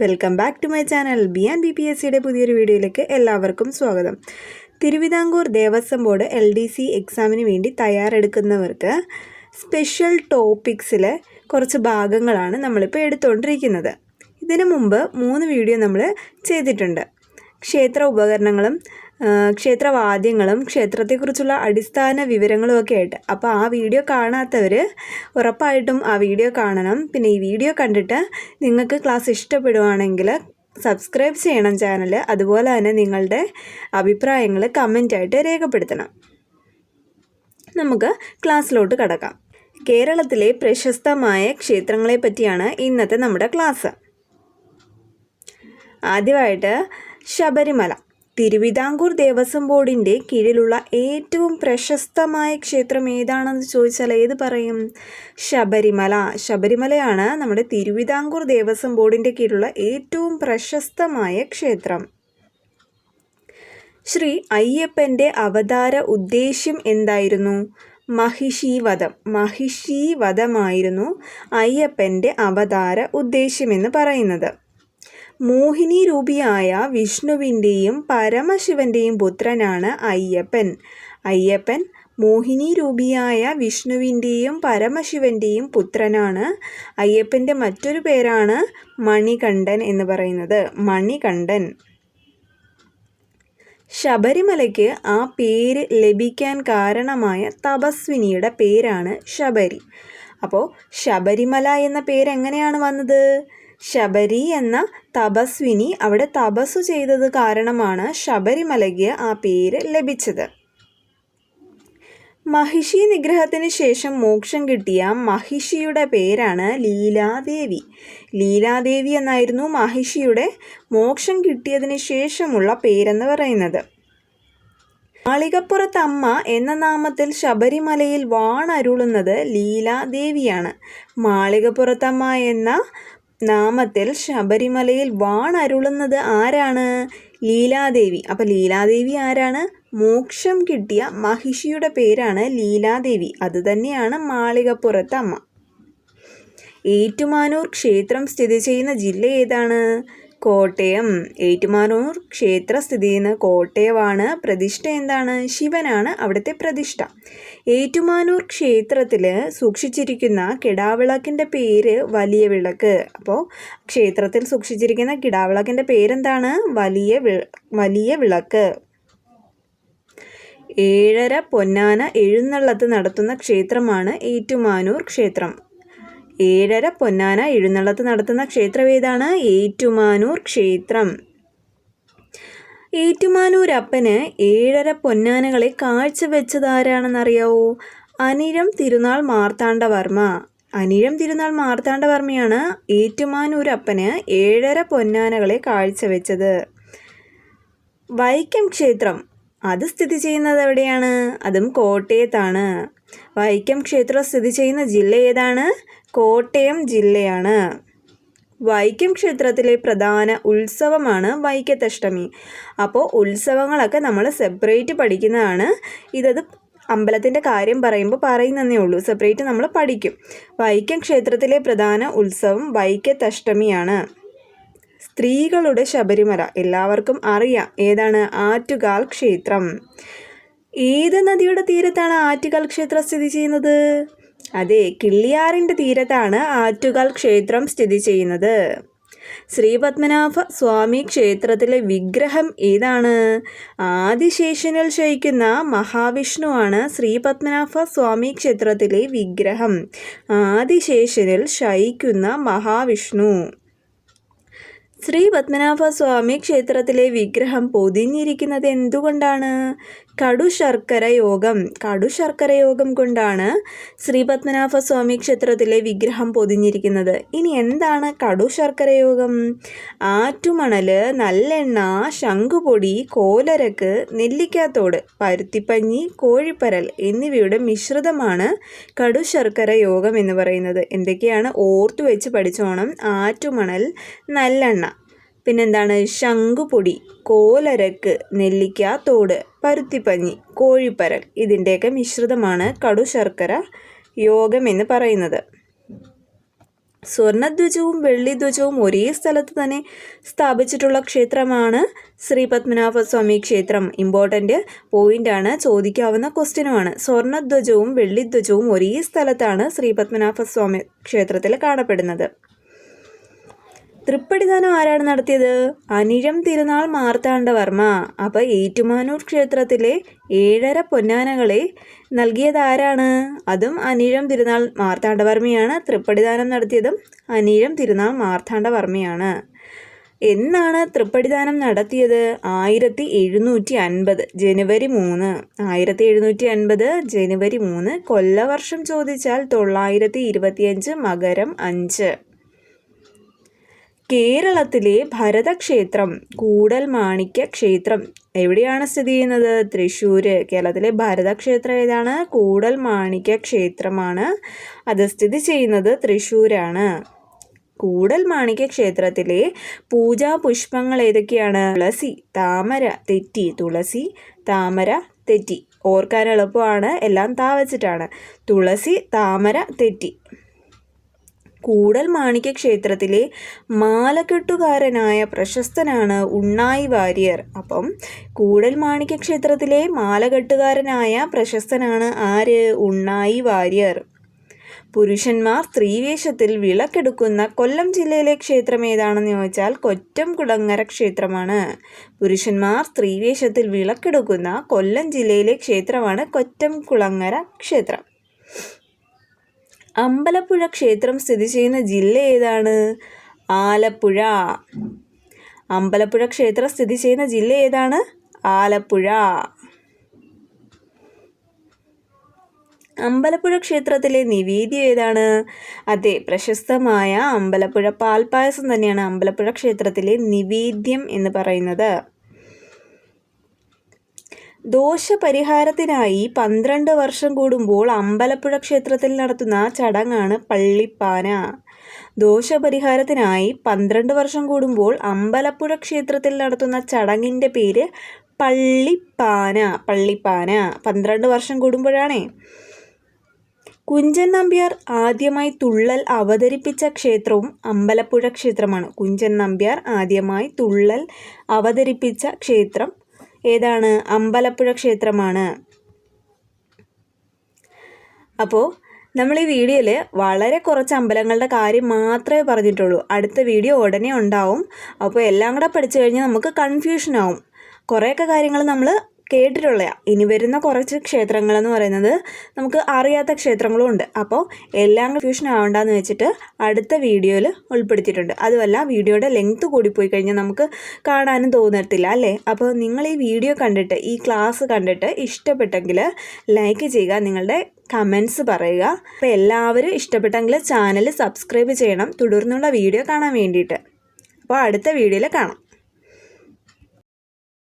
Welcome back to my channel. B and B P S സിയുടെ പുതിയൊരു വീഡിയോയിലേക്ക് എല്ലാവർക്കും സ്വാഗതം. Thiruvithamkoor Devaswom board L D C എക്സാമിന് വേണ്ടി തയ്യാറെടുക്കുന്നവർക്ക് സ്പെഷ്യൽ ടോപ്പിക്സിലെ കുറച്ച് ഭാഗങ്ങളാണ് നമ്മളിപ്പോൾ എടുത്തുകൊണ്ടിരിക്കുന്നത്. ഇതിനു മുമ്പ് മൂന്ന് വീഡിയോ നമ്മൾ ചെയ്തിട്ടുണ്ട്. ക്ഷേത്ര ഉപകരണങ്ങളും ക്ഷേത്രവാദ്യങ്ങളും ക്ഷേത്രത്തെക്കുറിച്ചുള്ള അടിസ്ഥാന വിവരങ്ങളും ഒക്കെ ആയിട്ട്. അപ്പോൾ ആ വീഡിയോ കാണാത്തവർ ഉറപ്പായിട്ടും ആ വീഡിയോ കാണണം. പിന്നെ ഈ വീഡിയോ കണ്ടിട്ട് നിങ്ങൾക്ക് ക്ലാസ് ഇഷ്ടപ്പെടുവാണെങ്കിൽ സബ്സ്ക്രൈബ് ചെയ്യണം ചാനൽ അതുപോലെ തന്നെ നിങ്ങളുടെ അഭിപ്രായങ്ങൾ കമന്റായിട്ട് രേഖപ്പെടുത്തണം. നമുക്ക് ക്ലാസ്സിലോട്ട് കടക്കാം. കേരളത്തിലെ പ്രശസ്തമായ ക്ഷേത്രങ്ങളെ പറ്റിയാണ് ഇന്നത്തെ നമ്മുടെ ക്ലാസ്. ആദ്യമായിട്ട് ശബരിമല. തിരുവിതാംകൂർ ദേവസ്വം ബോർഡിന്റെ കീഴിലുള്ള ഏറ്റവും പ്രശസ്തമായ ക്ഷേത്രം ഏതാണെന്ന് ചോദിച്ചാൽ ഏത് പറയും? ശബരിമല. ശബരിമലയാണ് നമ്മുടെ തിരുവിതാംകൂർ ദേവസ്വം ബോർഡിന്റെ കീഴിലുള്ള ഏറ്റവും പ്രശസ്തമായ ക്ഷേത്രം. ശ്രീ അയ്യപ്പന്റെ അവതാര ഉദ്ദേശ്യം എന്തായിരുന്നു? മഹിഷീവധം. മഹിഷീവധമായിരുന്നു അയ്യപ്പന്റെ അവതാര ഉദ്ദേശ്യമെന്ന് പറയുന്നത്. മോഹിനി രൂപിയായ വിഷ്ണുവിന്റെയും പരമശിവന്റെയും പുത്രനാണ് അയ്യപ്പൻ. അയ്യപ്പൻ മോഹിനി രൂപിയായ വിഷ്ണുവിന്റെയും പരമശിവന്റെയും പുത്രനാണ്. അയ്യപ്പന്റെ മറ്റൊരു പേരാണ് മണികണ്ഠൻ എന്ന് പറയുന്നത്. മണികണ്ഠൻ. ശബരിമലയ്ക്ക് ആ പേര് ലഭിക്കാൻ കാരണമായ തപസ്വിനിയുടെ പേരാണ് ശബരി. അപ്പോൾ ശബരിമല എന്ന പേര് എങ്ങനെയാണ് വന്നത്? ശബരി എന്ന തപസ്വിനി അവിടെ തപസ്സു ചെയ്തത് കാരണമാണ് ശബരിമലയ്ക്ക് ആ പേര് ലഭിച്ചത്. മഹിഷി നിഗ്രഹത്തിന് ശേഷം മോക്ഷം കിട്ടിയ മഹിഷിയുടെ പേരാണ് ലീലാദേവി. ലീലാദേവി എന്നായിരുന്നു മഹിഷിയുടെ മോക്ഷം കിട്ടിയതിന് ശേഷമുള്ള പേരെന്ന് പറയുന്നത്. മാളികപ്പുറത്തമ്മ എന്ന നാമത്തിൽ ശബരിമലയിൽ വാണരുളുന്നത് ലീലാദേവിയാണ്. മാളികപ്പുറത്തമ്മ എന്ന നാമത്തിൽ ശബരിമലയിൽ വാണരുളുന്നത് ആരാണ്? ലീലാദേവി. അപ്പം ലീലാദേവി ആരാണ്? മോക്ഷം കിട്ടിയ മഹിഷിയുടെ പേരാണ് ലീലാദേവി. അതുതന്നെയാണ് മാളികപ്പുറത്തമ്മ ഏറ്റുമാനൂർ ക്ഷേത്രം സ്ഥിതി ചെയ്യുന്ന ജില്ല ഏതാണ്? കോട്ടയം. ഏറ്റുമാനൂർ ക്ഷേത്ര സ്ഥിതി ചെയ്യുന്ന കോട്ടയമാണ്. പ്രതിഷ്ഠ എന്താണ്? ശിവനാണ് അവിടുത്തെ പ്രതിഷ്ഠ. ഏറ്റുമാനൂർ ക്ഷേത്രത്തിൽ സൂക്ഷിച്ചിരിക്കുന്ന കിടാവിളക്കിന്റെ പേര് വലിയ വിളക്ക്. അപ്പോൾ ക്ഷേത്രത്തിൽ സൂക്ഷിച്ചിരിക്കുന്ന കിടാവിളക്കിന്റെ പേരെന്താണ്? വലിയ വലിയ വിളക്ക്. ഏഴര പൊന്നാന എഴുന്നള്ളത്ത് നടത്തുന്ന ക്ഷേത്രമാണ് ഏറ്റുമാനൂർ ക്ഷേത്രം. ഏഴര പൊന്നാന എഴുന്നള്ളത്ത് നടത്തുന്ന ക്ഷേത്രം ഏതാണ് ഏറ്റുമാനൂർ ക്ഷേത്രം. ഏറ്റുമാനൂരപ്പന് ഏഴര പൊന്നാനകളെ കാഴ്ചവെച്ചതാരാണെന്നറിയാവോ? അനിരം തിരുനാൾ മാർത്താണ്ഡവർമ്മ. അനിരം തിരുനാൾ മാർത്താണ്ഡവർമ്മയാണ് ഏറ്റുമാനൂരപ്പന് ഏഴര പൊന്നാനകളെ കാഴ്ചവെച്ചത്. വൈക്കം ക്ഷേത്രം. അത് സ്ഥിതി ചെയ്യുന്നത് എവിടെയാണ്? അതും കോട്ടയത്താണ്. വൈക്കം ക്ഷേത്രം സ്ഥിതി ചെയ്യുന്ന ജില്ല ഏതാണ്? കോട്ടയം ജില്ലയാണ്. വൈക്കം ക്ഷേത്രത്തിലെ പ്രധാന ഉത്സവമാണ് വൈക്കത്തഷ്ടമി. അപ്പോൾ ഉത്സവങ്ങളൊക്കെ നമ്മൾ സെപ്പറേറ്റ് പഠിക്കുന്നതാണ്. ഇതത് അമ്പലത്തിന്റെ കാര്യം പറയുമ്പോൾ പറയുന്നതേ ഉള്ളൂ. സെപ്പറേറ്റ് നമ്മൾ പഠിക്കും. വൈക്കം ക്ഷേത്രത്തിലെ പ്രധാന ഉത്സവം വൈക്കത്തഷ്ടമിയാണ്. സ്ത്രീകളുടെ ശബരിമല. എല്ലാവർക്കും അറിയാം ഏതാണ് ആറ്റുകാൽ ക്ഷേത്രം. ഏത് നദിയുടെ തീരത്താണ് ആറ്റുകാൽ ക്ഷേത്രം സ്ഥിതി ചെയ്യുന്നത്? അതെ കിള്ളിയാറിന്റെ തീരത്താണ് ആറ്റുകാൽ ക്ഷേത്രം സ്ഥിതി ചെയ്യുന്നത്. ശ്രീപത്മനാഭ സ്വാമി ക്ഷേത്രത്തിലെ വിഗ്രഹം ഏതാണ് ആദിശേഷനിൽ ശയിക്കുന്ന മഹാവിഷ്ണുവാണ് ശ്രീപത്മനാഭ സ്വാമി ക്ഷേത്രത്തിലെ വിഗ്രഹം. ആദിശേഷനിൽ ശയിക്കുന്ന മഹാവിഷ്ണു. ശ്രീ പത്മനാഭ സ്വാമി ക്ഷേത്രത്തിലെ വിഗ്രഹം പൊതിഞ്ഞിരിക്കുന്നത് എന്തുകൊണ്ടാണ്? കടു ശർക്കര യോഗം കടു ശർക്കര യോഗം കൊണ്ടാണ് ശ്രീ പത്മനാഭ സ്വാമി ക്ഷേത്രത്തിലെ വിഗ്രഹം പൊതിഞ്ഞിരിക്കുന്നത്. ഇനി എന്താണ് കടു ശർക്കര യോഗം ആറ്റുമണൽ നല്ലെണ്ണ ശംഖുപൊടി കോലരക്ക് നെല്ലിക്കാത്തോട് പരുത്തിപ്പഞ്ഞി കോഴിപ്പരൽ എന്നിവയുടെ മിശ്രിതമാണ് കടു ശർക്കര യോഗം എന്ന് പറയുന്നത്. എന്തൊക്കെയാണ്? ഓർത്തു വെച്ച് പഠിച്ചോണം. ആറ്റുമണൽ നല്ലെണ്ണ. പിന്നെന്താണ്? ശംഖുപൊടി കോലരക്ക് നെല്ലിക്ക തോട് പരുത്തിപ്പഞ്ഞി കോഴിപ്പരൽ ഇതിന്റെയൊക്കെ മിശ്രിതമാണ് കടു ശർക്കര യോഗം എന്ന് പറയുന്നത്. സ്വർണധ്വജവും വെള്ളിധ്വജവും ഒരേ സ്ഥലത്ത് തന്നെ സ്ഥാപിച്ചിട്ടുള്ള ക്ഷേത്രമാണ് ശ്രീ പത്മനാഭസ്വാമി ക്ഷേത്രം. ഇമ്പോർട്ടന്റ് പോയിന്റാണ് ചോദിക്കാവുന്ന ക്വസ്റ്റ്യനുമാണ്. സ്വർണധ്വജവും വെള്ളിധ്വജവും ഒരേ സ്ഥലത്താണ് ശ്രീ പത്മനാഭസ്വാമി ക്ഷേത്രത്തിൽ കാണപ്പെടുന്നത്. തൃപ്പടിദാനം ആരാണ് നടത്തിയത്? അനിഴം തിരുനാൾ മാർത്താണ്ഡവർമ്മ. അപ്പോൾ ഏറ്റുമാനൂർ ക്ഷേത്രത്തിലെ ഏഴര പൊന്നാനകളെ നൽകിയത് ആരാണ്? അതും അനിഴം തിരുനാൾ മാർത്താണ്ഡവർമ്മയാണ് തൃപ്പടിദാനം നടത്തിയതും അനിഴം തിരുനാൾ മാർത്താണ്ഡവർമ്മയാണ്. എന്നാണ് തൃപ്പടിദാനം നടത്തിയത്? ആയിരത്തി എഴുന്നൂറ്റി അൻപത് ജനുവരി മൂന്ന്. ആയിരത്തി എഴുന്നൂറ്റി അൻപത് ജനുവരി മൂന്ന് കൊല്ലവർഷം ചോദിച്ചാൽ തൊള്ളായിരത്തി ഇരുപത്തിയഞ്ച് മകരം അഞ്ച്. കേരളത്തിലെ ഭരതക്ഷേത്രം കൂടൽ മാണിക്യ ക്ഷേത്രം എവിടെയാണ് സ്ഥിതി ചെയ്യുന്നത്? തൃശ്ശൂർ കേരളത്തിലെ ഭരതക്ഷേത്രം ഏതാണ്? കൂടൽ മാണിക്യ ക്ഷേത്രമാണ്. അത് സ്ഥിതി ചെയ്യുന്നത് തൃശ്ശൂരാണ്. കൂടൽ മാണിക്യ ക്ഷേത്രത്തിലെ പൂജാ പുഷ്പങ്ങൾ ഏതൊക്കെയാണ്? തുളസി താമര തെറ്റി. തുളസി താമര തെറ്റി. ഓർക്കാൻ എളുപ്പമാണ്. എല്ലാം താ വെച്ചിട്ടാണ്. തുളസി താമര തെറ്റി. കൂടൽ മാണിക്യ ക്ഷേത്രത്തിലെ മാലകെട്ടുകാരനായ പ്രശസ്തനാണ് ഉണ്ണായി വാര്യർ. അപ്പം കൂടൽ മാണിക്യ ക്ഷേത്രത്തിലെ മാലകെട്ടുകാരനായ പ്രശസ്തനാണ് ആര്? ഉണ്ണായി വാര്യർ. പുരുഷന്മാർ സ്ത്രീവേഷത്തിൽ വിളക്കെടുക്കുന്ന കൊല്ലം ജില്ലയിലെ ക്ഷേത്രം ഏതാണെന്ന് ചോദിച്ചാൽ കൊറ്റം കുളങ്ങര ക്ഷേത്രമാണ്. പുരുഷന്മാർ സ്ത്രീവേഷത്തിൽ വിളക്കെടുക്കുന്ന കൊല്ലം ജില്ലയിലെ ക്ഷേത്രമാണ് കൊറ്റം കുളങ്ങര ക്ഷേത്രം. അമ്പലപ്പുഴ ക്ഷേത്രം സ്ഥിതി ചെയ്യുന്ന ജില്ല ഏതാണ്? ആലപ്പുഴ. അമ്പലപ്പുഴ ക്ഷേത്രം സ്ഥിതി ചെയ്യുന്ന ജില്ല ഏതാണ്? ആലപ്പുഴ. അമ്പലപ്പുഴ ക്ഷേത്രത്തിലെ നിവേദ്യം ഏതാണ്? അതെ പ്രശസ്തമായ അമ്പലപ്പുഴ പാൽപ്പായസം തന്നെയാണ് അമ്പലപ്പുഴ ക്ഷേത്രത്തിലെ നിവേദ്യം എന്ന് പറയുന്നത്. ദോഷപരിഹാരത്തിനായി പന്ത്രണ്ട് വർഷം കൂടുമ്പോൾ അമ്പലപ്പുഴ ക്ഷേത്രത്തിൽ നടത്തുന്ന ചടങ്ങാണ് പള്ളിപ്പാന. ദോഷപരിഹാരത്തിനായി പന്ത്രണ്ട് വർഷം കൂടുമ്പോൾ അമ്പലപ്പുഴ ക്ഷേത്രത്തിൽ നടത്തുന്ന ചടങ്ങിന്റെ പേര് പള്ളിപ്പാന പള്ളിപ്പാന. പന്ത്രണ്ട് വർഷം കൂടുമ്പോഴാണേ. കുഞ്ചൻ നമ്പ്യാർ ആദ്യമായി തുള്ളൽ അവതരിപ്പിച്ച ക്ഷേത്രവും അമ്പലപ്പുഴ ക്ഷേത്രമാണ്. കുഞ്ചൻ നമ്പ്യാർ ആദ്യമായി തുള്ളൽ അവതരിപ്പിച്ച ക്ഷേത്രം ഏതാണ്? അമ്പലപ്പുഴ ക്ഷേത്രമാണ്. അപ്പോൾ നമ്മൾ ഈ വീഡിയോയിൽ വളരെ കുറച്ച് അമ്പലങ്ങളുടെ കാര്യം മാത്രമേ പറഞ്ഞിട്ടുള്ളൂ. അടുത്ത വീഡിയോ ഉടനെ ഉണ്ടാവും. അപ്പോൾ എല്ലാം കൂടെ പഠിച്ചു കഴിഞ്ഞാൽ നമുക്ക് കൺഫ്യൂഷനാവും കുറേയൊക്കെ കാര്യങ്ങൾ നമ്മൾ കേട്ടിട്ടുള്ള ഇനി വരുന്ന കുറച്ച് ക്ഷേത്രങ്ങളെന്ന് പറയുന്നത് നമുക്ക് അറിയാത്ത ക്ഷേത്രങ്ങളും ഉണ്ട്. അപ്പോൾ എല്ലാം കൺഫ്യൂഷൻ ആവണ്ടെന്ന് വെച്ചിട്ട് അടുത്ത വീഡിയോയിൽ ഉൾപ്പെടുത്തിയിട്ടുണ്ട്. അതുമല്ല വീഡിയോയുടെ ലെങ്ത്ത് കൂടിപ്പോയി കഴിഞ്ഞാൽ നമുക്ക് കാണാനും തോന്നത്തില്ല അല്ലേ? അപ്പോൾ നിങ്ങൾ ഈ വീഡിയോ കണ്ടിട്ട് ഈ ക്ലാസ് കണ്ടിട്ട് ഇഷ്ടപ്പെട്ടെങ്കിൽ ലൈക്ക് ചെയ്യുക നിങ്ങളുടെ കമൻസ് പറയുക. അപ്പോൾ എല്ലാവരും ഇഷ്ടപ്പെട്ടെങ്കിൽ ചാനൽ സബ്സ്ക്രൈബ് ചെയ്യണം. തുടർന്നുള്ള വീഡിയോ കാണാൻ വേണ്ടിയിട്ട്. അപ്പോൾ അടുത്ത വീഡിയോയിൽ കാണാം.